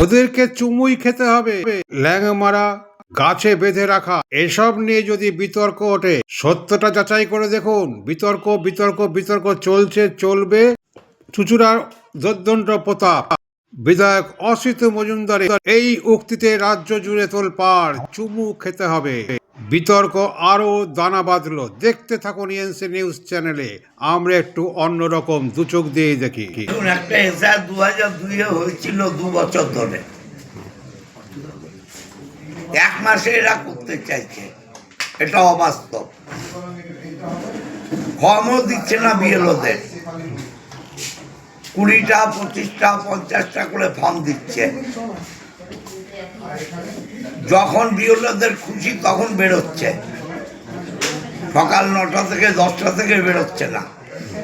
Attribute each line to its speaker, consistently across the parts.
Speaker 1: ওদেরকে চুমুই খেতে হবে। ল্যাং মারা গাছে বেঁধে রাখা। এসব নিয়ে যদি বিতর্ক ওঠে, সত্যটা যাচাই করে দেখুন। বিতর্ক বিতর্ক বিতর্ক চলছে, চলবে। চুচুড়ার দদ্দণ্ড প্রতাপ। বিধায়ক অসিত মজুমদারের এই উক্তিতে রাজ্য জুড়ে তোল তোলপাড়। চুমু খেতে হবে। বিতর্ক আরও দানা বাঁধলো। দেখতে থাকুন এনসি নিউজ চ্যানেলে। আমরা একটু অন্যরকম দু চোখ দিয়ে দেখি।
Speaker 2: একটা এসআর দু হাজার দুইয়ে হয়েছিল দু বছর ধরে। এক মাসে এরা করতে চাইছে। এটা অবাস্তব। ফর্মও দিচ্ছে না বিএলওদের। কুড়িটা, পঁচিশটা, পঞ্চাশটা করে ফর্ম দিচ্ছে। যখন বিএলওদের খুশি তখন বেরোচ্ছে। সকাল নটা থেকে দশটা থেকে বেরোচ্ছে না।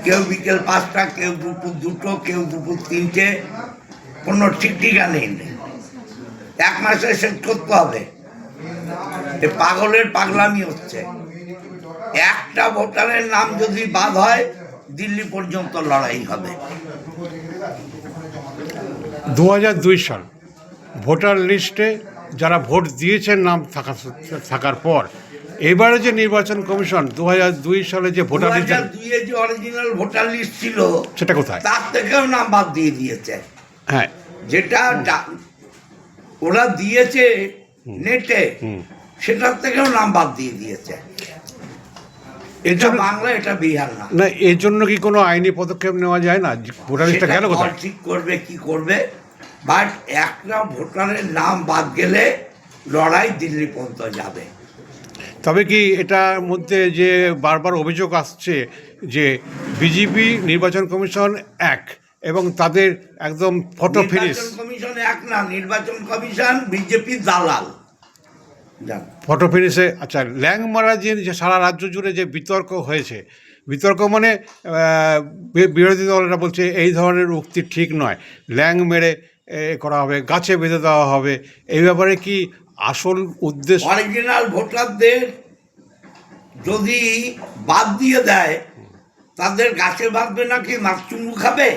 Speaker 2: কেউ বিকেল পাঁচটা, কেউ দুপুর দুটো, কেউ দুপুর তিনটে, কোনো ঠিক ঠিকানেই নেই। এক মাসে শেষ করতে হবে। এ পাগলের পাগলামি হচ্ছে। একটা ভোটারের নাম যদি বাদ হয়, দিল্লি পর্যন্ত লড়াই হবে।
Speaker 1: দু সাল। ভোটার লিস্টে যারা ভোট দিয়েছেন নাম থাকা থাকার পর এবারে যে নির্বাচন কমিশন দু দুই সালে যে ভোটার লিস্ট
Speaker 2: দুইয়ে যে অরিজিনাল ভোটার লিস্ট ছিল
Speaker 1: সেটা কোথায়?
Speaker 2: তার থেকেও নাম বাদ দিয়ে দিয়েছে।
Speaker 1: হ্যাঁ।
Speaker 2: যেটা ওরা দিয়েছে নেটে সেটার থেকেও নাম বাদ দিয়ে দিয়েছে। এটা বাংলা এটা বিহার না।
Speaker 1: না এর জন্য কি কোনো আইনি পদক্ষেপ নেওয়া যায় না? ভোটার লিস্টটা
Speaker 2: সেটা
Speaker 1: গেল কোথায়?
Speaker 2: ঠিক করবে কি করবে? বাট একটা ভোটারের নাম বাদ গেলে লড়াই দিল্লি পর্যন্ত যাবে।
Speaker 1: তবে কি এটার মধ্যে যে বারবার অভিযোগ আসছে যে বিজেপি নির্বাচন কমিশন এক এবং তাদের একদম ফটো ফিনিশ
Speaker 2: কমিশন এক না নির্বাচন কমিশন বিজেপি দালাল।
Speaker 1: ফটো ফিনিশে আচ্ছা ল্যাংমারা যে যে সারা রাজ্য জুড়ে যে বিতর্ক হয়েছে বিতর্ক মানে বিরোধী দলরা বলছে এই ধরনের উক্তি ঠিক নয়। ল্যাং মেরে করা হবে, গাছে বেঁধে দেওয়া হবে। এই ব্যাপারে কি আসল উদ্দেশ্য?
Speaker 2: অরিজিনাল ভোটারদের যদি বাদ দিয়ে দেয়, তাদের গাছে বাঁধবে নাকি মাছ চুমু খাবে?